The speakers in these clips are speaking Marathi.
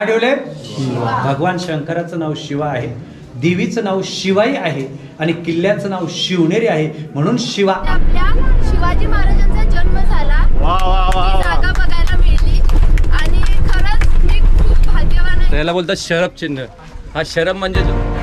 ठेवले भगवान शंकराचं नाव शिवा आहे देवीचं नाव शिवाई आहे आणि किल्ल्याचं नाव शिवनेरी आहे म्हणून शिवा. आपल्या शिवाजी महाराजांचा जन्म झाला. ती जागा बघायला मिळली. आणि खरंच मी खूप भाग्यवान आहे. त्याला बोलतात शरब चिन्ह हा शरब म्हणजे जो-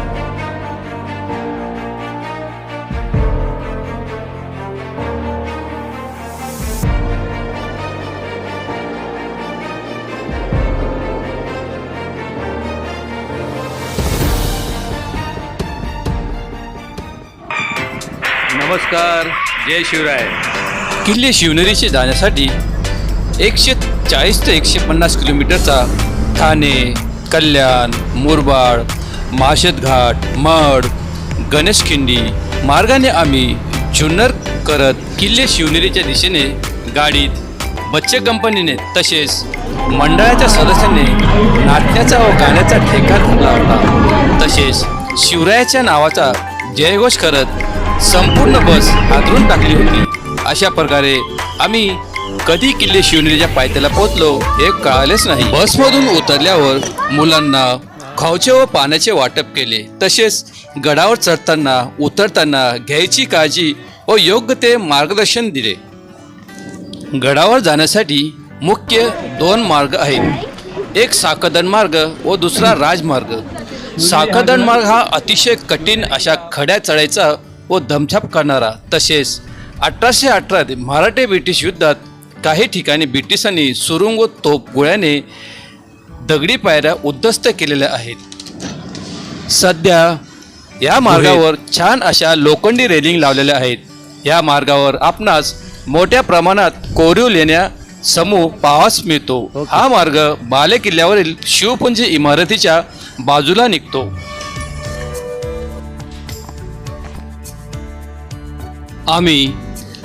जय शिवराय. किल्ले शिवनेरीचे जाण्यासाठी एकशे चाळीस ते एकशे पन्नास किलोमीटरचा ठाणे कल्याण मुरबाड माशदघाट मड गणेशखिंडी मार्गाने आम्ही जुन्नर करत किल्ले शिवनेरीच्या दिशेने गाडीत बच्चे कंपनीने तसेच मंडळाच्या सदस्यांनी नाट्याचा व गाण्याचा ठेका धरला होता तसेच शिवरायाच्या नावाचा जयघोष करत संपूर्ण बस हादरून टाकली होती. अशा प्रकारे आम्ही कधी किल्ले शिवनेरीच्या पायथ्याला पोहोचलो हे कळालेच नाही. बसमधून उतरल्यावर मुलांना खावचे व पाण्याचे वाटप केले. तसेच गडावर चढताना उतरताना घ्यायची काळजी व योग्य ते मार्गदर्शन दिले. गडावर जाण्यासाठी मुख्य दोन मार्ग आहेत. एक साखदन मार्ग व दुसरा राजमार्ग. साखदन मार्ग हा अतिशय कठीण अशा खड्या चढायचा व धमछाप करणारा तसेच अठराशे अठरात मराठे ब्रिटिश युद्धात काही ठिकाणी ब्रिटिशांनी सुरुंग व तोप गोळ्याने दगडी पायऱ्या उद्ध्वस्त केलेल्या आहेत. सध्या या मार्गावर छान अशा लोखंडी रेलिंग लावलेल्या आहेत. या मार्गावर आपणास मोठ्या प्रमाणात कोरीव लेण्या समूह पाहास मिळतो. हा मार्ग बाले किल्ल्यावरील शिवपुंजी इमारतीच्या बाजूला निघतो. आम्ही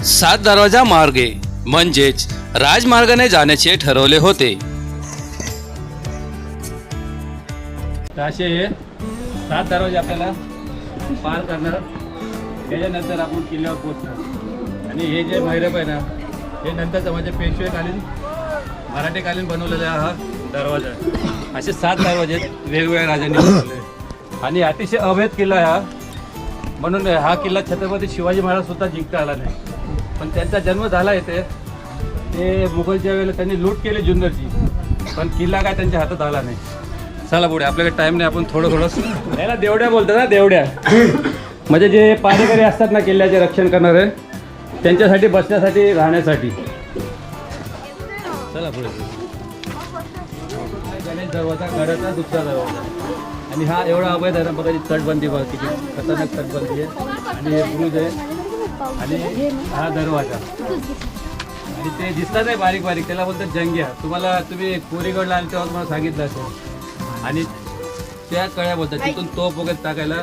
सात दरवाजा मार्गे म्हणजेच राजमार्गाने जाण्याचे ठरवले होते. असे हे सात दरवाजे आपल्याला पार करणार. त्याच्यानंतर आपण किल्ल्यावर पोचणार आणि हे जे मैरप आहे ना हे नंतरचं म्हणजे पेशवेकालीन मराठीकालीन बनवलेला हा दरवाजा आहे. असे सात दरवाजे आहेत, वेगवेगळ्या राजांनी बनवले. आणि अतिशय अवैध किल्ला आहे हा. म्हणून हा किल्ला छत्रपती शिवाजी महाराज सुद्धा जिंकता आला नाही. पण त्यांचा जन्म झाला इथे. ते मुघलच्या वेळेला त्यांनी लूट केली जुन्नरची पण किल्ला काय त्यांच्या हातात आला नाही. चला पुढे आपल्याकडे टाइम नाही आपण थोडं थोडं याला देवड्या बोलतात ना देवड्या. म्हणजे जे पारेकरी असतात ना किल्ल्याचे रक्षण करणारे त्यांच्यासाठी बसण्यासाठी राहण्यासाठी. चला पुढे. गणेश दरवाजा गडाचा दुसरा दरवाजा. आणि हा एवढा अवैध आहे ना बघा तटबंदी बघा किती खतरनाक तटबंदी आहे. आणि हे ब्रुज आहे. आणि हा दरवाजा. आणि ते दिसतात आहे बारीक बारीक त्याला बोलतात जंग्या. तुम्हाला तुम्ही कोरीगडला आले तेव्हा तुम्हाला सांगितलं असेल. आणि त्या कळ्या बोलतात तिथून तोप वगैरे टाकायला.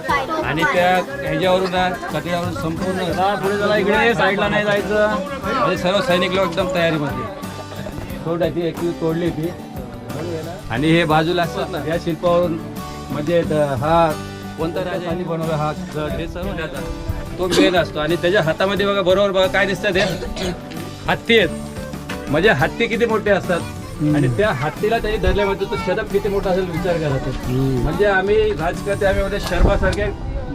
आणि त्या ह्याच्यावरून ना कथड्यावरून संपूर्ण पुढे इकडे साईडला नाही जायचं. म्हणजे सर्व सैनिक लोक एकदम तयारीमध्ये तोडायची एक तोडली ती आणि हे बाजूला असतात ना या शिल्पावरून म्हणजे हा कोणता राजांनी बनवला हा हे सर्व तो मेन असतो. आणि त्याच्या हातामध्ये बघा बरोबर बघा काय दिसतं ते. हत्ती आहेत. म्हणजे हत्ती किती मोठे असतात. आणि त्या हत्तीला त्यांनी धरल्यामध्ये तो शतक किती मोठा असेल विचार करा तो. म्हणजे आम्ही राजकर्ते आम्ही म्हणजे शर्मासारखे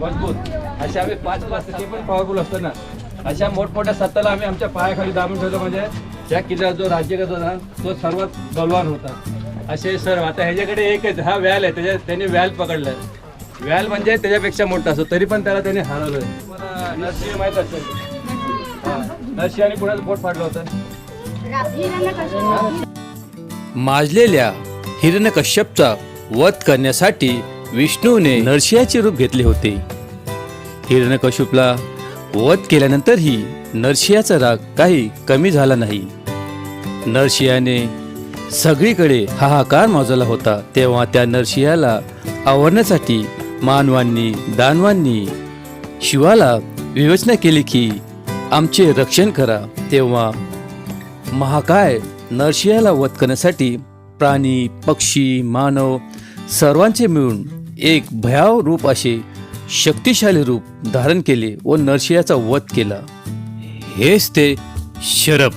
मजबूत. असे आम्ही पाच पाच ते पण पॉवरफुल असतो ना. अशा मोठमोठ्या सत्ताला आम्ही आमच्या पायाखाली दाबून ठेवलं म्हणजे त्या किल्ल्यावर जो राज्य करत होता ना तो सर्वात बलवान होता. असे सर्व आता ह्याच्याकडे एकच हा व्याल आहे त्याच्या त्याने व्याल पकडलाय. व्याल म्हणजे त्याच्यापेक्षा मोठा असतो तरी पण त्याला त्याने हरवलंय. तुम्हाला नरसिंह माहीत असेल. हा, नरसिंह आणि कुणाचं पोट फाडलं होतं? माजलेल्या हिरण्यकश्यपचा वध करण्यासाठी विष्णूने नरसिंहाचे रूप घेतले होते. हिरण्यकश्यपला वध केल्यानंतरही नरसिंहाचा राग काही कमी झाला नाही. नरसिंहाने सगळीकडे हाहाकार माजवला होता. तेव्हा त्या नरशियाला आवरण्यासाठी मानवांनी दानवांनी शिवाला विवेचना केली की आमचे रक्षण करा. तेव्हा महाकाय नरशियाला वध करण्यासाठी प्राणी पक्षी मानव सर्वांचे मिळून एक भयाव रूप असे शक्तिशाली रूप धारण केले व नरशियाचा वध केला. हेच ते शरब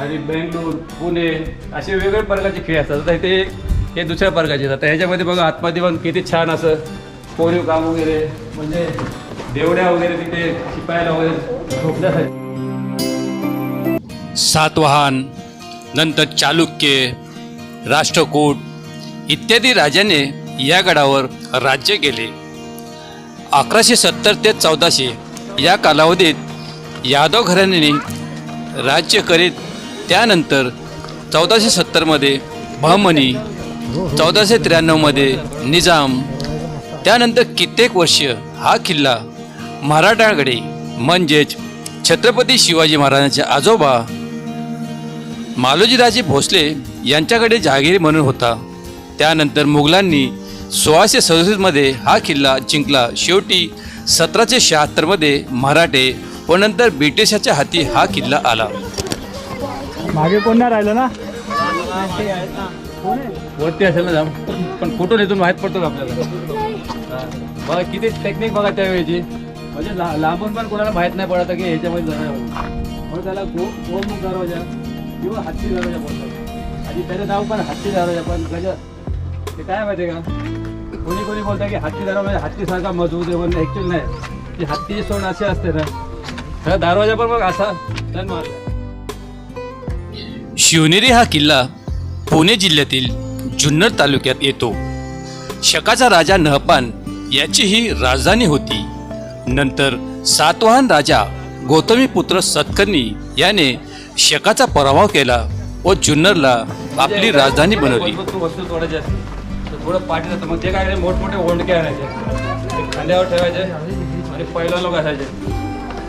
आणि बेंगलोर पुणे असे वेगवेगळे प्रकारचे खेळ असतात. आता ते हे दुसऱ्या प्रकारचे असतात ह्याच्यामध्ये बघा आतमध्ये पण किती छान असं. कोरीव काम वगैरे म्हणजे देवड्या वगैरे तिथे शिपायला वगैरे झोपण्यासाठी. सातवाहन नंतर चालुक्य राष्ट्रकूट इत्यादी राजाने या गडावर राज्य केले. अकराशे सत्तर ते चौदाशे या कालावधीत यादव घराण्याने राज्य करीत त्यानंतर चौदाशे सत्तरमध्ये बहमनी चौदाशे त्र्याण्णवमध्ये निजाम त्यानंतर कित्येक वर्ष हा किल्ला मराठाकडे म्हणजेच छत्रपती शिवाजी महाराजांचे आजोबा मालोजीराजे भोसले यांच्याकडे जहागिरी म्हणून होता. त्यानंतर मुघलांनी सोळाशे सदुसष्टमध्ये हा किल्ला जिंकला. शेवटी सतराशे शहात्तरमध्ये मराठे व नंतर ब्रिटिशाच्या हाती हा किल्ला आला. मागे कोण नाही राहिलं ना? वरती असेल ना जाम. पण कुठून इथून माहीत पडतो आपल्याला. बघा किती टेक्निक बघा त्यावेळेची. म्हणजे लांबून पण कोणाला माहीत नाही पडत की ह्याच्यामध्ये जाणार म्हणून त्याला गो गोमुख दरवाजा? किंवा हत्ती दरवाजा बोलतात आणि त्याचं नाव पण हत्ती दरवाजा पण त्याचं ते काय माहिती आहे का? कोणी कोणी बोलतात की हत्ती दरवाजा हत्तीसारखा मजबूत आहे पण ॲक्च्युअली नाही. की हत्ती सोड असे असते ना. तर दरवाजा पण मग असा. टन मारला शिवनेरी हा किल्ला पुणे जिल्ह्यातील जुन्नर तालुक्यात येतो. शकाचा राजा नहपान याची ही राजधानी होती. नंतर सातवाहन राजा गौतमी पुत्र सतकर्णी याने शकाचा पराभव केला व जुन्नरला आपली राजधानी बनवली. थोडं पाठी जातं मग ते काय मोठमोठे ओंडके आणायचे खांद्यावर ठेवायचे आणि पहिला लोक असायचे.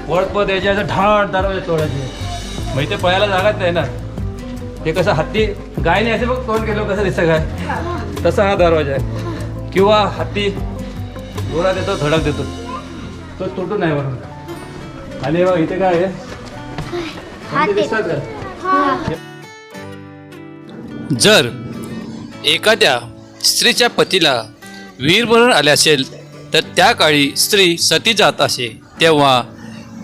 वळप द्यायचे यायचे असं ढाळ दरवाजे तोडायचे. मग ते पळायला जागाच नाही ना. ते कसं हत्ती गायने असे बघ तोंड केलं कसं दिसतं काय तसा हा दरवाजा आहे. किंवा हत्ती जोरात देतो धडक देतो. तो तुटू नाही म्हणून आणि बघ इथे काय आहे? हत्ती दिसतात का? जर एखाद्या स्त्रीच्या पतीला वीरमरण आले असेल तर त्या काळी स्त्री सती जात असे. तेव्हा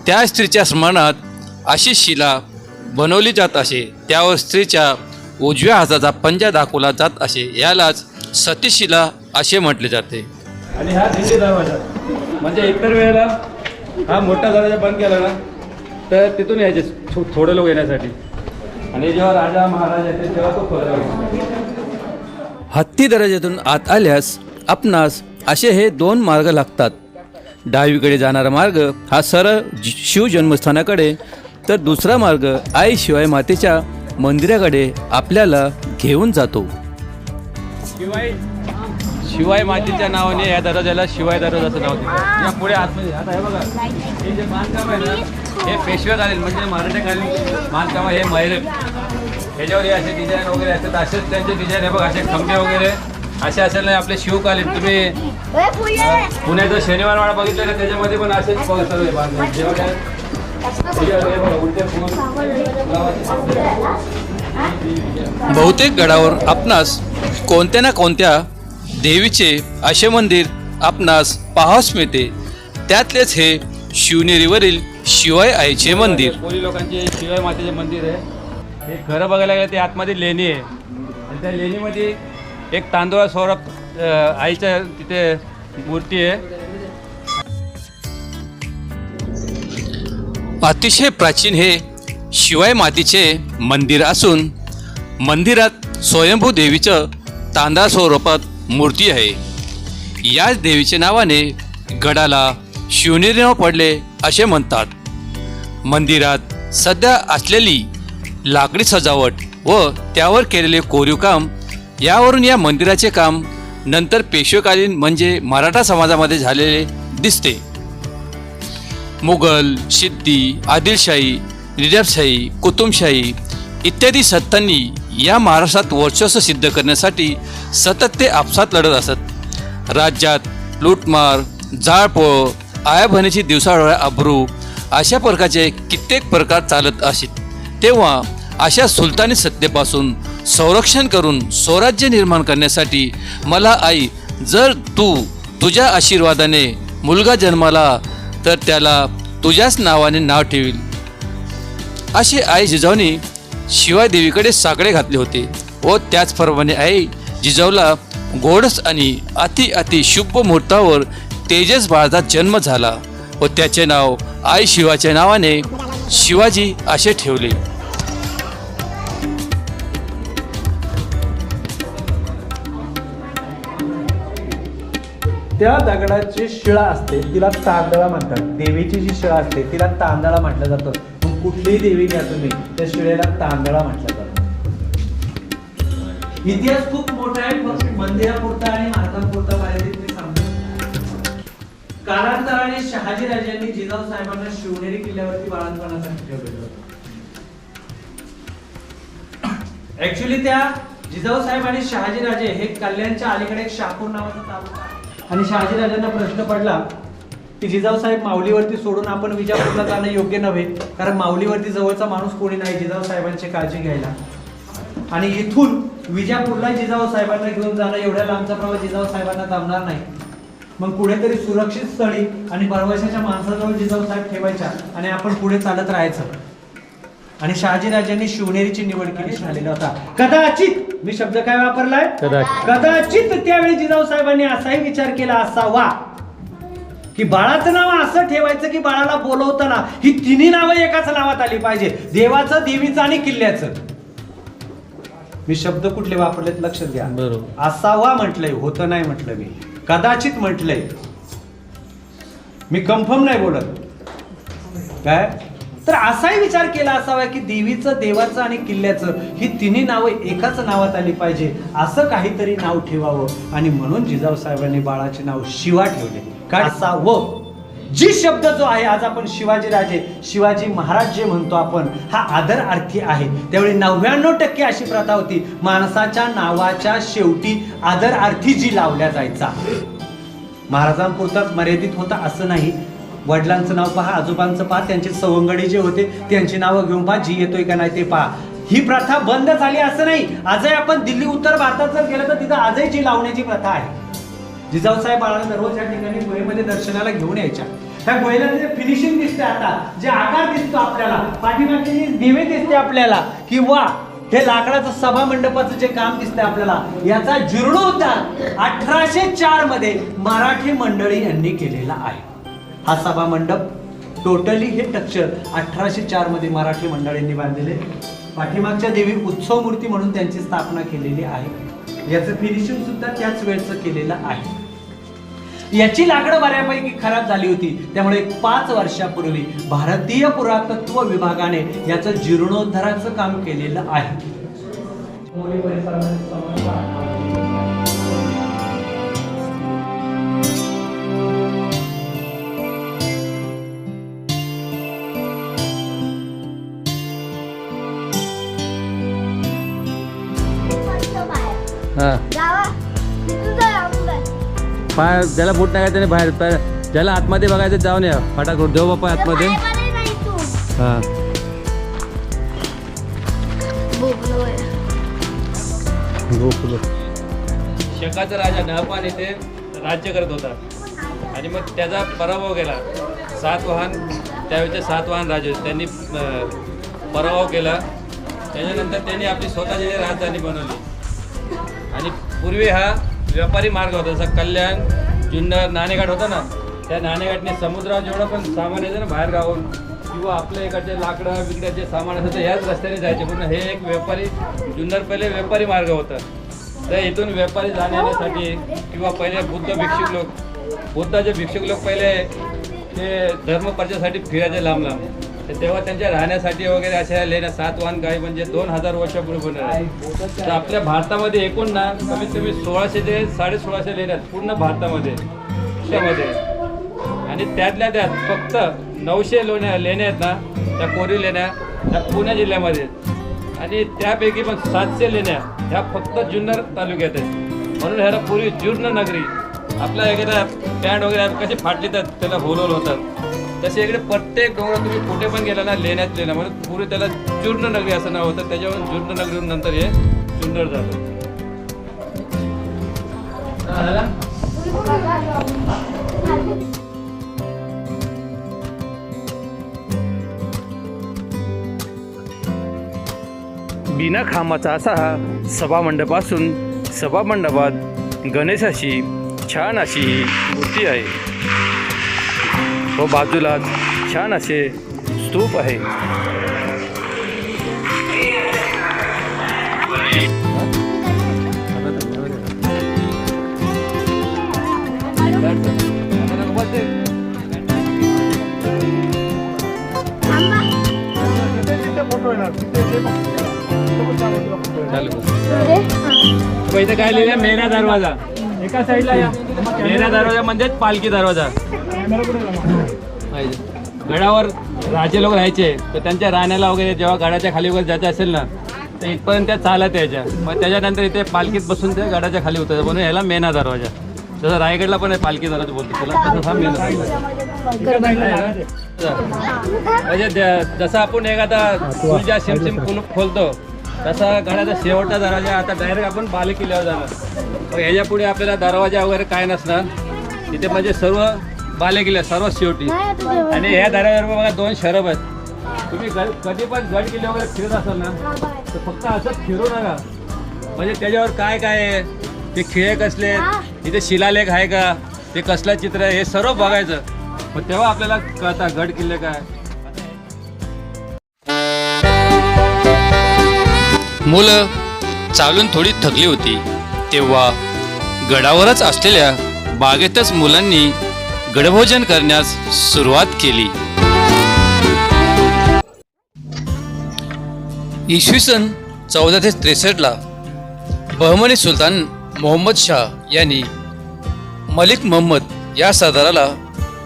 त्या स्त्रीच्या स्मरणात अशी शिला बनवली जात असे त्यावर स्त्रीच्या उजव्या हाताचा पंजा दाखवला जात असे यालाच सतीशिला असे म्हटले जाते. आणि हा दिंडी दरवाजा. म्हणजे इतर वेळेला हा मोठा दरवाजा बंद केला ना तर तिथून यायचे थो- थोडे लोक येण्यासाठी. आणि जेव्हा राजा महाराज येते तेव्हा तो खोला हत्ती दरवाजातून आत आल्यास आपणास असे हे दोन मार्ग लागतात. डावीकडे जाणारा मार्ग हा सरळ शिव जन्मस्थानाकडे तर दुसरा मार्ग आई शिवाय मातेच्या मंदिराकडे आपल्याला घेऊन जातो. शिवाय शिवाय मातेच्या नावाने या दरवाजाला शिवाय दरवाजाचं नाव दिलं. या पुढे आतमध्ये आता हे बघा. हे जे बांधकाम आहे ना हे पेशवेकालीन म्हणजे मराठीकालीन बांधकाम आहे हे मैरे ह्याच्यावर हे असे डिझाईन वगैरे असतात असेच त्यांचे डिझाईन आहे बघा असे खंबे वगैरे. असे असेल नाही आपले शिवकालीन तुम्ही पुण्याचं शनिवार वाडा बघितलं ना त्याच्यामध्ये पण असेच बघा सर्व आहे बांधकाम. बहुतेक गडावर आपणास कोणत्या ना कोणत्या देवीचे असे मंदिर आपणास पाहावस मिळते. त्यातलेच हे शिवनेरीवरील शिवाय आईचे मंदिर. कोळी लोकांचे शिवाय मातेचे मंदिर आहे. हे घरं बघायला गेलं ते आतमध्ये लेणी आहे. आणि त्या लेणीमध्ये एक तांदूळ सौरभ आईच्या तिथे मूर्ती आहे. अतिशय प्राचीन हे शिवाय मातीचे मंदिर असून मंदिरात स्वयंभू देवीचं तांदळा स्वरूपात मूर्ती आहे. याच देवीच्या नावाने गडाला शिवनेरीनं पडले असे म्हणतात. मंदिरात सध्या असलेली लाकडी सजावट व त्यावर केलेले कोरीव काम यावरून या मंदिराचे काम नंतर पेशवेकालीन म्हणजे मराठा समाजामध्ये झालेले दिसते. मुघल सिद्धी आदिलशाही निजाबशाही कुतुबशाही इत्यादी सत्तांनी या महाराष्ट्रात वर्चस्व सिद्ध करण्यासाठी सतत ते आपसात लढत असत. राज्यात लूटमार जाळपोळ आयाभण्याची दिवसाळ्या अब्रू अशा प्रकारचे कित्येक प्रकार चालत असेत तेव्हा अशा सुलतानी सत्तेपासून संरक्षण करून स्वराज्य निर्माण करण्यासाठी मला आई जर तू तुझ्या आशीर्वादाने मुलगा जन्माला तर त्याला तुझ्याच नावाने नाव ठेवील अशी आई जिजाऊनी शिवाय देवीकडे साकडे घातले होते व त्याचप्रमाणे आई जिजाऊला गोडस आणि अति अति शुभ मुहूर्तावर तेजस बाळाचा जन्म झाला व त्याचे नाव आई शिवाच्या नावाने शिवाजी असे ठेवले. त्या दगडाची शिळा असते तिला तांदळा म्हणतात. देवीची जी शिळा असते तिला तांदळा म्हटलं जातं. मग कुठलीही देवी घ्या तुम्ही त्या शिळेला तांदळा म्हटलं जातं. इतिहास खूप मोठा आहे फक्त मंदिरापुरता आणि महाराजांपुरता मर्यादित मी सांगतो. कालांतराने शहाजी राजांनी जिजाऊ साहेबांना शिवनेरी किल्ल्यावरती बाळणपणासाठी ठेवलेलं होतं ऍक्च्युली त्या जिजाऊ साहेब आणि शहाजी राजे हे कल्याणच्या अलीकडे एक शापूर नावाचा तालुका आहे. आणि शहाजी राजांना प्रश्न पडला की जिजाऊ साहेब माऊलीवरती सोडून आपण विजापूरला जाणं योग्य नव्हे कारण माऊलीवरती जवळचा माणूस कोणी नाही जिजाऊ साहेबांची काळजी घ्यायला. आणि इथून विजापूरला जिजाऊ साहेबांना घेऊन जाणं एवढ्या लांबचा प्रवास जिजाऊ साहेबांना जमणार नाही. मग कुठेतरी सुरक्षित स्थळी आणि परवाशाच्या माणसाजवळ जिजाऊ साहेब ठेवायच्या आणि आपण पुढे चालत राहायचं. आणि शहाजी राजांनी शिवनेरीची निवड केली झालेला होता. कदाचित मी शब्द काय वापरलाय? कदाचित. त्यावेळी जिजाऊ साहेबांनी असाही विचार केला असावा. की बाळाचं नाव असं ठेवायचं की बाळाला बोलवताना ही तिन्ही नावं एकाच नावात आली पाहिजे. देवाचं देवीचं आणि किल्ल्याचं. मी शब्द कुठले वापरलेत लक्षात घ्या. बरोबर. असावा म्हटलंय होतं नाही म्हटलं मी. कदाचित म्हटलंय. मी कन्फर्म नाही बोलत. काय? तर असाही विचार केला असावा की देवीचं देवाचं आणि किल्ल्याचं ही तिन्ही नावं एकाच नावात आली पाहिजे असं काहीतरी नाव ठेवावं. आणि म्हणून जिजाऊ साहेबांनी बाळाचे नाव शिवा ठेवले. काय असावं. जी शब्द जो आहे आज आपण शिवाजी राजे शिवाजी महाराज जे म्हणतो आपण हा आदर अर्थी आहे. त्यावेळी नव्याण्णव टक्के अशी प्रथा होती माणसाच्या नावाच्या शेवटी आदर अर्थी जी लावल्या जायचा. महाराजांपुरताच मर्यादित होता असं नाही. वडिलांचं नाव पहा आजोबांचं पहा त्यांचे सवंगडी जे होते त्यांची नावं घेऊन पहा जी येतोय का नाही ते पहा. ही प्रथा बंद झाली असं नाही. आजही आपण दिल्ली उत्तर भारतात जर गेलं तर तिथं आजही जी लावण्याची प्रथा आहे. जिजाऊ साहेब बाळाला दररोज या ठिकाणी गुहेमध्ये दर्शनाला घेऊन यायच्या. त्या गुहेला जे फिनिशिंग दिसते आता जे आकार दिसतो आपल्याला पाठीमागची जी दिवे दिसते आपल्याला किंवा वा हे लाकडाचं सभा मंडपाचं जे काम दिसतंय आपल्याला याचा जीर्णोद्धार अठराशे चारमध्ये मराठी मंडळी यांनी केलेला आहे. हा सभा मंडप टोटली हे टक्चर अठराशे चारमध्ये मराठी मंडळींनी बांधलेले. पाठीमागच्या देवी उत्सव मूर्ती म्हणून त्यांची स्थापना केलेली आहे. याचं फिनिशिंग सुद्धा त्याच वेळचं केलेलं आहे. याची लाकडं बऱ्यापैकी खराब झाली होती. त्यामुळे पाच वर्षापूर्वी भारतीय पुरातत्व विभागाने याचं जीर्णोद्धाराचं काम केलेलं आहे. हा. पाय ज्याला बूट नाही त्याने बाहेर तर ज्याला आतमध्ये बघायचं जाऊन या. फटाकूट देऊ बाप्पा आतमध्ये. हा. गोकुळ शकाचा राजा नहपान येथे राज्य करत होता. आणि मग त्याचा पराभव केला. सातवाहन त्यावेळेचे सातवाहन राजे होते. त्यांनी पराभव केला. त्याच्यानंतर त्यांनी आपली स्वतःची राजधानी बनवली. आणि पूर्वी हा व्यापारी मार्ग होता जसा कल्याण जुन्नर नाणेघाट होता ना त्या नाणेघाटने समुद्रावर जेवढं पण सामान येतं ना बाहेर गावून किंवा आपल्या इकडचे लाकडं बिकड्याचे सामान असं तर याच रस्त्याने जायचे. पूर्ण हे एक व्यापारी जुन्नर पहिले व्यापारी मार्ग होता. तर इथून व्यापारी जाण्यासाठी किंवा पहिले बुद्ध भिक्षुक लोक बुद्धाचे भिक्षुक लोक पहिले ते धर्म फिरायचे लांब लांब तर तेव्हा त्यांच्या राहण्यासाठी वगैरे अशा लेण्या सात वाहन काही म्हणजे दोन हजार वर्षापूर्वी बनवल्या तर आपल्या भारतामध्ये एकूण ना कमीत कमी सोळाशे ते साडे सोळाशे लेण्या पूर्ण भारतामध्ये देशामध्ये. आणि त्यातल्या त्यात फक्त नऊशे लोण्या लेण्या आहेत ना त्या कोरी लेण्या त्या पुणे जिल्ह्यामध्ये आणि त्यापैकी पण सातशे लेण्या ह्या फक्त जुन्नर तालुक्यात आहेत. म्हणून ह्याला पूर्वी जुर्ण नगरी आपल्या एखाद्या पॅन्ट वगैरे कशी फाटली तर त्याला होलवल होतात तसे इकडे प्रत्येक डोंगरात तुम्ही कुठे पण गेला ना लेण्यात लेण्या म्हणून पूर्वी त्याला चूर्ण नगरी असं नाव होतं. त्याच्यावर चूर्ण नगरी नंतर हे जुन्नर झालं. बिना खांबाचा असा हा सभामंडप असून सभामंडपात गणेशाची छान अशी ही मूर्ती आहे. व बाजूला छान असे स्तूप आहे. इथे काय लिहिलं मेना दरवाजा. एका साईडला या. मेना दरवाजा म्हणजेच पालखी दरवाजा. गडावर राजे लोक राहायचे. तर त्यांच्या राहण्याला वगैरे जेव्हा गडाच्या खाली वगैरे जायचं असेल ना तर इथपर्यंत त्या चालत यायच्या. मग त्याच्यानंतर इथे पालखीत बसून ते गडाच्या खाली उतरायचं. म्हणून याला मेना दरवाजा. जसं रायगडला पण आहे पालखी दरवाजा बोलतो त्याला. तसं हा मेना म्हणजे जसं आपण एखादा तुझ्या सिमसिम खोलतो तसा गडाचा शेवटचा दरवाजा आता डायरेक्ट आपण बाले किल्ल्यावर जाणार. मग ह्याच्या पुढे आपल्याला दरवाजा वगैरे काय नसणार. तिथे म्हणजे सर्व बाले किल्ले सर्व शेवटी आणि ह्या दरवाजावर बघा दोन शरब आहेत. तुम्ही कधी पण गड किल्ले वगैरे फिरत असाल ना तर फक्त असंच फिरू नका. म्हणजे त्याच्यावर काय काय आहे? ते खिळे कसले आहेत? इथे शिलालेख आहे का? ते कसलं चित्र आहे? हे सर्व बघायचं. मग तेव्हा आपल्याला कळतं गड किल्ले काय मुलं चालून थोडी थकली होती. तेव्हा गडावरच असलेल्या बागेतच मुलांनी गडभोजन करण्यास सुरुवात केली. इसवी सन चौदा ते त्रेसष्टला बहमनी सुलतान मोहम्मद शाह यांनी मलिक मोहम्मद या सरदाराला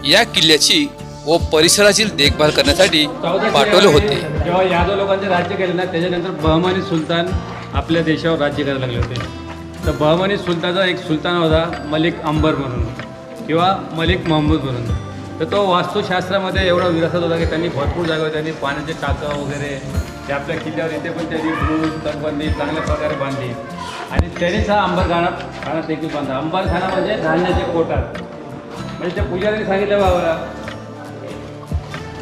या किल्ल्याची व परिसराची देखभाल करण्यासाठी पाठवले होते. जेव्हा यादव लोकांचे राज्य केले ना त्याच्यानंतर बहमानी सुलतान आपल्या देशावर राज्य करायला लागले होते. तर बहमानी सुलतानचा एक सुलतान होता मलिक अंबर म्हणून. किंवा मलिक महमूद म्हणून. तर तो वास्तुशास्त्रामध्ये एवढा विरासत होता की त्यांनी भरपूर जागा त्यांनी पाण्याचे टाकं वगैरे ते आपल्या किल्ल्यावर इथे पण त्यांनी ब्रूज तटबंदी चांगल्या प्रकारे बांधली. आणि त्यांनीच हा अंबरखाना खाना देखील बांधला. अंबरखाना म्हणजे धान्याचे कोटात म्हणजे त्या पुजाऱ्यांनी सांगितलं बाबा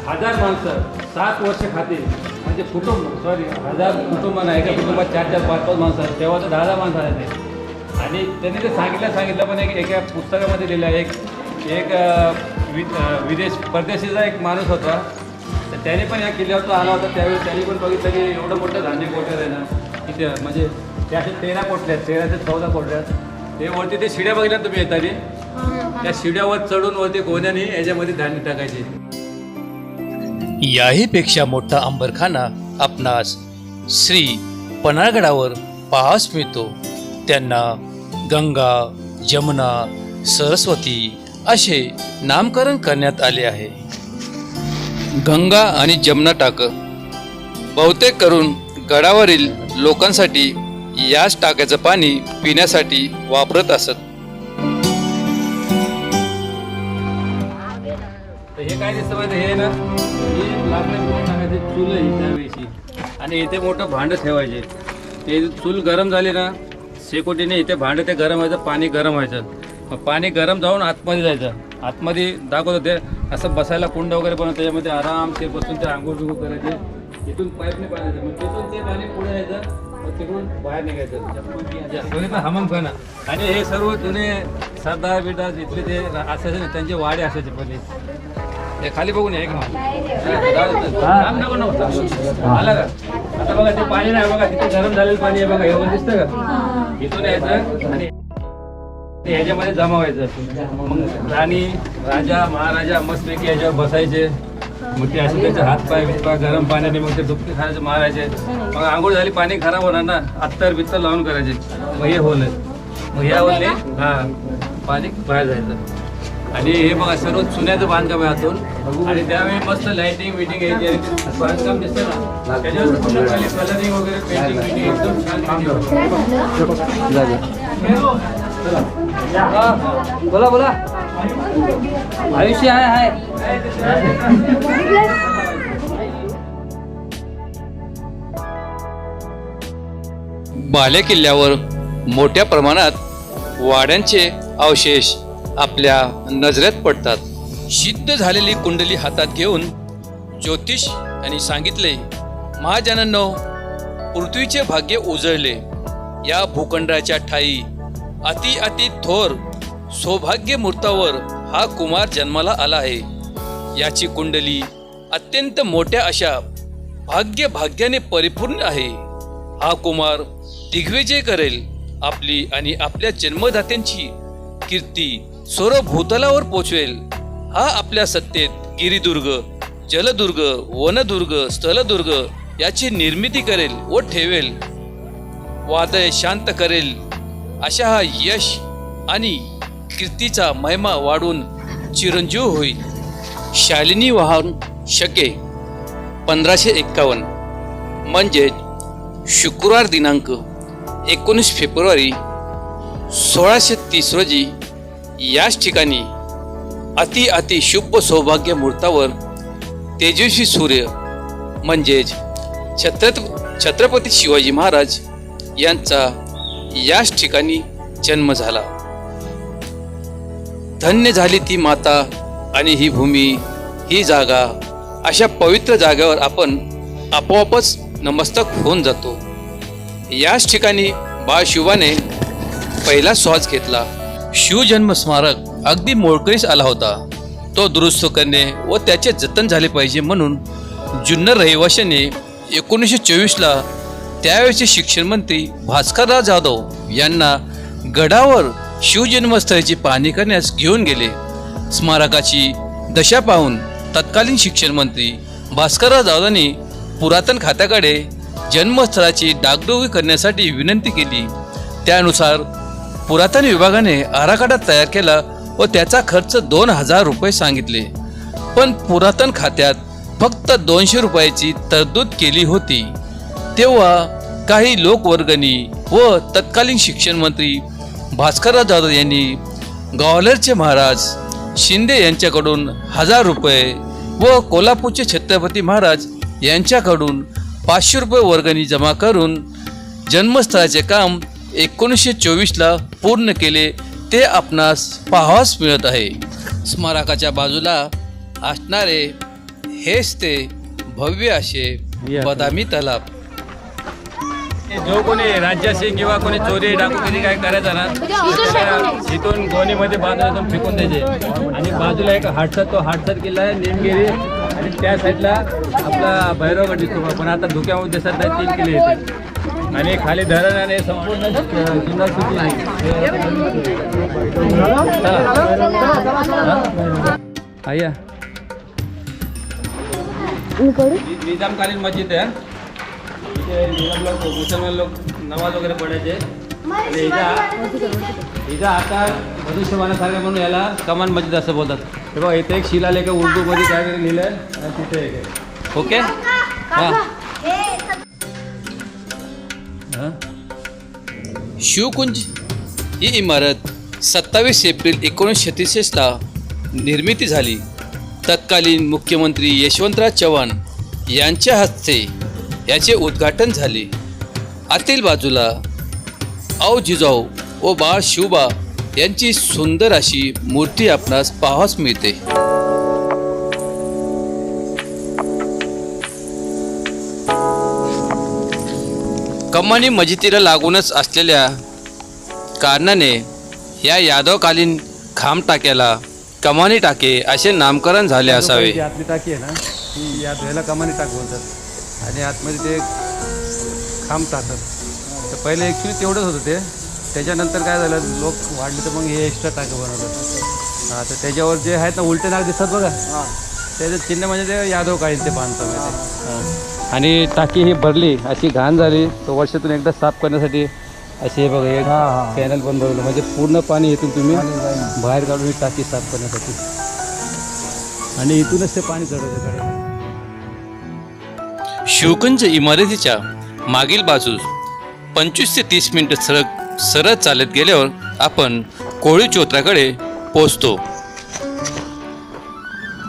हजार माणसं सात वर्ष खातील. म्हणजे कुटुंब सॉरी हजार कुटुंब नाही एका कुटुंबात चार चार पाच पाच माणसं. आहेत तेव्हा तर दहा दहा माणसं आहेत आणि त्यांनी ते सांगितलं सांगितलं पण एक एका पुस्तकामध्ये लिहिलं आहे. एक एक वि विदेश परदेशीचा एक माणूस होता. तर त्याने पण या किल्ल्यावर आला होता. त्यावेळी त्यांनी पण बघितलं की एवढं मोठं धान्य कोटर आहे ना? तिथे म्हणजे ते असे तेरा कोटले आहेत? तेरा ते चौदा कोटले आहेत? ते वरती ते शिड्या बघितल्या तुम्ही येताना? त्या शिड्यावर चढून वरती गोण्याने याच्यामध्ये धान्य टाकायचे. याहीपेक्षा मोठा अंबरखाना आपणास श्री पन्हाळगडावर पाहास मिळतो. त्यांना गंगा जमुना सरस्वती असे नामकरण करण्यात आले आहे. गंगा आणि जमुना टाक बहुतेक करून गडावरील लोकांसाठी याच टाक्याचं पाणी पिण्यासाठी वापरत असत. हे काय दिसतं माहिती हे ना ही चूल आहे त्यावेळेची आणि इथे मोठं भांडं ठेवायचे. ते चूल गरम झाले ना शेकोटीने इथे भांडं ते गरम व्हायचं पाणी गरम व्हायचं. मग पाणी गरम जाऊन आतमध्ये जायचं. आतमध्ये दाखवत होते असं बसायला कुंड वगैरे बनवून त्याच्यामध्ये आरामशीर बसून ते आंघोळ बिघोळ करायचे. तिथून पाईपने पाणी मग तिथून ते पाणी पुढे जायचं मग तिकडून बाहेर निघायचं. बघितलं खाना आणि हे सर्व जुने सरदार बिरदार इथले ते असायचे ना त्यांचे वाडे असायचे पहिले. हे खाली बघून या एक आलं आला का? आता बघा ते पाणी नाही बघा तिथे गरम झालेलं पाणी आहे बघा एवढं दिसतं का? इथून यायचं आणि ह्याच्यामध्ये जमा व्हायचं. मग राणी राजा महाराजा मस्तपैकी याच्यावर बसायचे. मग ते असे त्याचे हात पाय बितपाय गरम पाण्याने मग ते दुपके खायचे मारायचे. मग आंघोळ झाली पाणी खराब होणार ना अत्तर बित्तर लावून करायचे. मग हे होलं. मग ह्या होलने हा पाणी बाहेर जायचं. आणि हे बघा सर्व चुन्याचं बांधकाम आहे आतून. आणि त्यावेळी मस्त लाइटिंग विटिंग यायची. बांधकाम दिसतं ना? त्याच्यावर पूर्ण खाली कलरिंग वगैरे पेंटिंग बिटिंग एकदम छान बोला बोला. आयुष्य आहे आहे बाले किल्ल्यावर मोठ्या प्रमाणात वाड्यांचे अवशेष. आपल्या नजरेत पडतात. सिद्ध झालेली कुंडली हातात घेऊन ज्योतिष यांनी सांगितले महाजनांनो पृथ्वीचे भाग्य उजळले. या भूखंडाच्या ठाई अति अति थोर सौभाग्य मूर्तावर हा कुमार जन्माला आला आहे. याची कुंडली अत्यंत मोठ्या अशा भाग्य भाग्याने परिपूर्ण आहे. हा कुमार दिग्विजय करेल आपली आणि आपल्या जन्मदात्यांची कीर्ती सर्व भूतलावर पोचवेल. हा आपल्या सत्तेत गिरिदुर्ग जलदुर्ग वनदुर्ग स्थलदुर्ग याची निर्मिती करेल व ठेवेल. वादळ शांत करेल. अशा हा यश आणि कीर्तीचा महिमा वाढून चिरंजीव होईल. शालिनी वाहन शके पंधराशे एक्कावन्न. म्हणजेच शुक्रवार दिनांक एकोणीस फेब्रुवारी सोळाशे तीस रोजी याच ठिकाणी अति अति शुभ सौभाग्य मुहूर्तावर तेजस्वी सूर्य म्हणजेच छत्रप छत्रपती शिवाजी महाराज यांचा याच ठिकाणी जन्म झाला. धन्य झाली ती माता आणि ही भूमी ही जागा. अशा पवित्र जागेवर आपण आपोआपच नमस्तक होऊन जातो. याच ठिकाणी बाळशिवाने पहिला श्वास घेतला. शिवजन्म स्मारक अगदी मोळकळीस आला होता. तो दुरुस्त करणे व त्याचे जतन झाले पाहिजे म्हणून जुन्नर रहिवाशाने एकोणीसशे चोवीसला त्यावेळेचे शिक्षण मंत्री भास्करराव जाधव यांना गडावर शिवजन्मस्थळाची पाहणी करण्यास घेऊन गेले. स्मारकाची दशा पाहून तत्कालीन शिक्षण मंत्री भास्करराव जाधवांनी पुरातन खात्याकडे जन्मस्थळाची डागडोगी करण्यासाठी विनंती केली. त्यानुसार पुरातन विभागाने आराखडा तयार केला व त्याचा खर्च दोन हजार रुपये सांगितले. पण पुरातन खात्यात फक्त दोनशे रुपयाची तरतूद केली होती. तेव्हा काही लोकवर्गणी व तत्कालीन शिक्षण मंत्री भास्करराव जाधव यांनी ग्वाल्हेरचे महाराज शिंदे यांच्याकडून हजार रुपये व कोल्हापूरचे छत्रपती महाराज यांच्याकडून पाचशे रुपये वर्गणी जमा करून जन्मस्थळाचे काम एकोणीसशे चोवीसला पूर्ण केले ते आपणास पाहावास मिळत आहे. स्मारकाच्या बाजूला असणारे हेच ते भव्य असे बदामी तलाव जो कोणी राज्याशी किंवा कोणी चोरी डाकुगिरी काय करायचा ना इथून गोणीमध्ये बांधून फेकून द्यायचे. आणि बाजूला एक हाटसर तो हाटसर किल्ला आहे निमगिरी. आणि त्या साईडला आपला भैरवगड दिसतो पण आता धुक्यामध्ये दिसत नाही तीन किल्ले येते आणि खाली धरण आणि संपूर्ण जुन्नर सिटी निजामकालीन मस्जिद आहे. इथे निजाम लोक मुसलमान लोक नमाज वगैरे पडायचे आणि आता मनुष्यमानासारखं म्हणून याला कमान मस्जिद असं बोलतात. हे बघा इथे एक शिलालेख उर्दूमध्ये काहीतरी लिहिलं आहे तिथे एक ओके? हां. शिवकुंज ही इमारत सत्तावीस एप्रिल एकोणीसशे छत्तीसला निर्मिती झाली. तत्कालीन मुख्यमंत्री यशवंतराव चव्हाण यांच्या हस्ते याचे उद्घाटन झाले. आतील बाजूला औ जिजाऊ व बाळ शिवबा यांची सुंदर अशी मूर्ती आपणास पाहास मिळते. कमानी मजितीला लागूनच असलेल्या कारणाने या यादवकालीन खांब टाक्याला कमानी टाके असे नामकरण झाले असावे. जी आतली टाकी आहे ना ती या ह्याला कमानी टाक बोलतात. आणि आतमध्ये ते खांब टाकतात. तर पहिले ॲक्च्युली तेवढंच होतं ते. त्याच्यानंतर काय झालं लोक वाढले तर मग हे एक्स्ट्रा टाकं बनवलं हां तर त्याच्यावर जे आहेत ना उलटे नाग दिसतात बघा. त्याचं चिन्ह म्हणजे ते यादव काळीन ते. बांधतात हां. आणि टाकी ही भरली अशी घाण झाली तर वर्षातून एकदा साफ करण्यासाठी असे हे बघा एक कॅनल पण भरवलं म्हणजे पूर्ण पाणी इथून तुम्ही बाहेर काढून ही टाकी साफ करण्यासाठी. आणि इथूनच ते पाणी चढवतं शिवकुंज इमारतीच्या मागील बाजूस पंचवीस ते तीस मिनिटं सरळ सरळ चालत गेल्यावर आपण कोळी चोत्राकडे पोचतो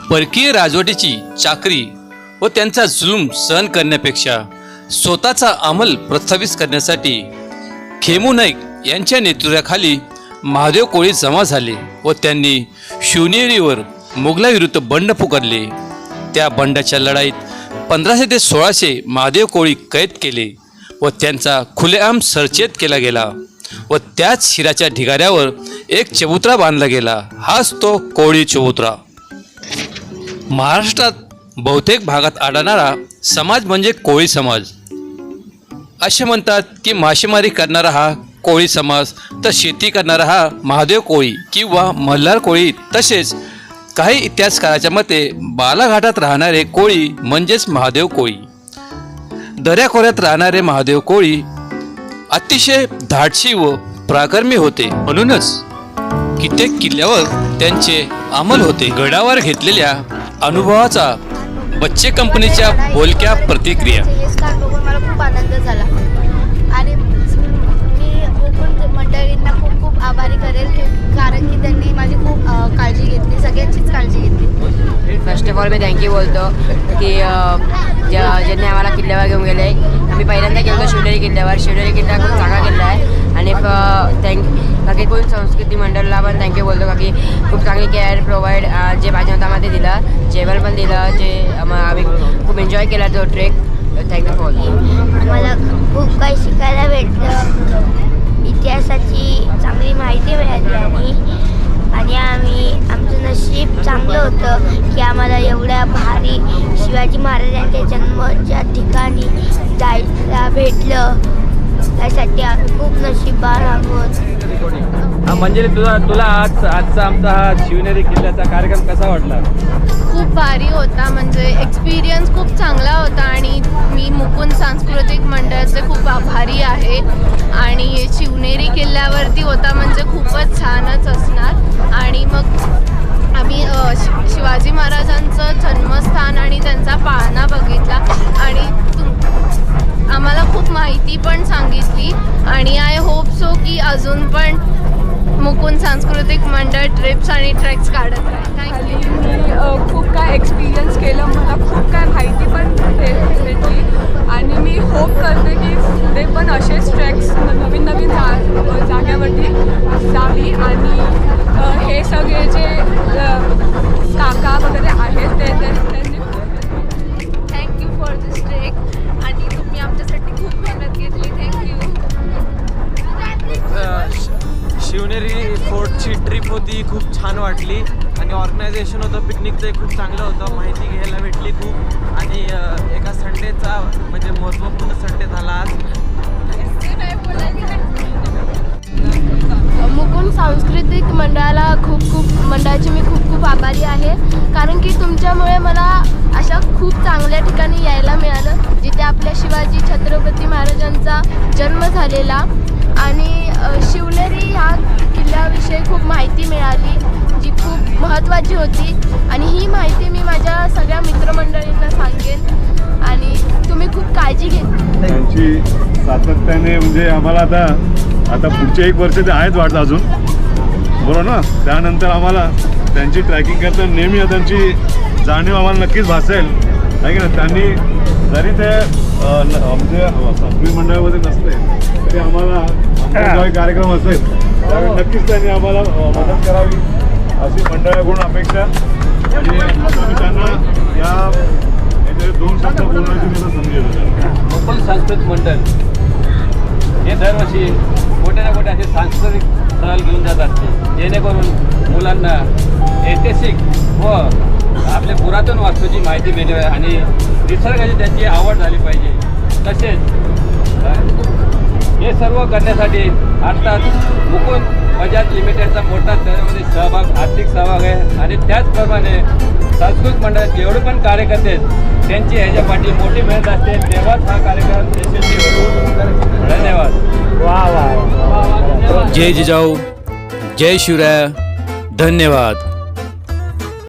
परकीय राजवटीची चाकरी व त्यांचा जुलूम सहन करण्यापेक्षा स्वतःचा अंमल प्रस्थापित करण्यासाठी खेमू नाईक यांच्या नेतृत्वाखाली महादेव कोळी जमा झाले व त्यांनी शिवनेरीवर मुघलाविरुद्ध बंड पुकारले. त्या बंडाच्या लढाईत पंधराशे ते सोळाशे महादेव कोळी कैद केले व त्यांचा खुलेआम सरचेत केला गेला व त्याच शिराच्या ढिगाऱ्यावर एक चबुतरा बांधला गेला. हाच तो कोळी चबुतरा. महाराष्ट्रात बहुतेक भागात आढळणारा समाज म्हणजे कोळी समाज. असे म्हणतात की मासेमारी करणारा हा कोळी समाज तर शेती करणारा हा महादेव कोळी किंवा मल्हार कोळी तसेच काही इतिहासकाराच्या मते बालाघाटात राहणारे कोळी म्हणजेच महादेव कोळी. दऱ्याखोऱ्यात राहणारे महादेव कोळी अतिशय धाडशी व प्राकर्मी होते. म्हणूनच कित्येक किल्ल्यावर त्यांचे अंमल होते. गडावर घेतलेल्या अनुभवाचा बच्चे कंपनीच्या बोलक्या प्रतिक्रिया मला खूप आनंद झाला आणि कोकण मंडळींना खूप खूप आभारी करेल कारण की त्यांनी माझी खूप काळजी घेतली सगळ्यांचीच काळजी घेतली. फर्स्ट ऑफ ऑल मी थँक्यू बोलतो की ज्यांनी आम्हाला किल्ल्यावर घेऊन गेले. आम्ही पहिल्यांदा गेलो शिवनेरी किल्ल्यावर. शिवनेरी किल्ला खूप चांगला किल्ला आहे. आणि थँक बाकी कोण संस्कृती मंडळाला पण थँक्यू बोलतो का की खूप चांगली केअर प्रोव्हाइड जे पाहिजे होतं आम्हाला ते दिलं. जेवण पण दिलं जे आम- आम्ही खूप एन्जॉय केला तो ट्रेक थँक्यू फॉर मला खूप काही शिकायला भेटलं. इतिहासाची चांगली माहिती मिळाली आणि आणि आम्ही आमचं नशीब चांगलं होतं की आम्हाला एवढ्या भारी शिवाजी महाराजांच्या जन्माच्या ठिकाणी जायला भेटलं. त्यासाठी आम्ही खूप नशीबवान आहोत. म्हणजे तुला तुला आज आजचा आमचा हा शिवनेरी किल्ल्याचा कार्यक्रम कसा वाटला? खूप भारी होता. म्हणजे एक्सपिरियन्स खूप चांगला होता आणि मी मुकुंद सांस्कृतिक मंडळाचे खूप आभारी आहे. आणि शिवनेरी किल्ल्यावरती होता म्हणजे खूपच छानच असणार. आणि मग आम्ही शि- शिवाजी महाराजांचं जन्मस्थान आणि त्यांचा पाळणा बघितला. आणि तुम आम्हाला खूप माहिती पण सांगितली. आणि आय होप सो की अजून पण मुकुंद सांस्कृतिक मंडळ ट्रिप्स आणि ट्रेक्स काढत राहील. थँक्यू मी खूप काय एक्सपिरियन्स केलं मला खूप काय माहिती पण भे- भेटली आणि मी होप करते की ते पण असेच ट्रॅक्स नवीन नवीन जा जाग्यावरती जावी. आणि हे सगळे जे काका वगैरे आहेत ते ते- त्यांनी थँक्यू फॉर दिस ट्रेक आणि तुम्ही आमच्यासाठी खूप मेहनत घेतली. थँक्यू शिवनेरी फोर्टची ट्रिप होती खूप छान वाटली. आणि ऑर्गनायझेशन होतं पिकनिकचं खूप चांगलं होतं माहिती घ्यायला भेटली खूप. आणि एका संडेचा म्हणजे महत्त्वपूर्ण संडे झाला आज. मुकुंद सांस्कृतिक मंडळाला खूप खूप मंडळाचे मी खूप खूप आभारी आहे. कारण की तुमच्यामुळे मला अशा खूप चांगल्या ठिकाणी यायला मिळालं जिथे आपल्या शिवाजी छत्रपती महाराजांचा जन्म झालेला. आणि शिवनेरी ह्या किल्ल्याविषयी खूप माहिती मिळाली जी खूप महत्त्वाची होती. आणि ही माहिती मी माझ्या सगळ्या मित्रमंडळींना सांगेन. आणि तुम्ही खूप काळजी घेत त्यांची सातत्याने म्हणजे आम्हाला आता आता पुढचे एक वर्ष ते आहेच वाटतं अजून. बरोबर ना? त्यानंतर आम्हाला त्यांची ट्रॅकिंग करताना नेहमी त्यांची जाणीव आम्हाला नक्कीच भासेल. आहे की? ना त्यांनी जरी ते म्हणजे संस्कृती मंडळामध्ये नसले तरी आम्हाला काही कार्यक्रम असेल. त्यावेळी नक्कीच त्यांनी आम्हाला मदत करावी अशी मंडळाकडून अपेक्षा. आणि आम्ही त्यांना या दोन शब्द बोलण्याची मी आता संधी मुकुंद सांस्कृतिक मंडळ. हे दरवर्षी मोठ्या ना मोठ्या असे सांस्कृतिक सहल घेऊन जातात. जेणेकरून मुलांना ऐतिहासिक व आपल्या पुरातन वास्तूची माहिती मिळेल आणि निसर्गाची त्यांची आवड झाली पाहिजे. तसेच हे सर्व करण्यासाठी अर्थात मुकुंद बजाज लिमिटेडचा मोठा त्यामध्ये सहभाग आर्थिक सहभाग आहे आणि त्याचप्रमाणे सांस्कृतिक मंडळात जेवढे पण कार्यकर्ते आहेत त्यांची ह्याच्या पाठी मोठी मेहनत असते. तेव्हाच हा कार्यक्रम यशस्वी होतो. धन्यवाद. जय जिजाऊ. जय शिवराय. धन्यवाद.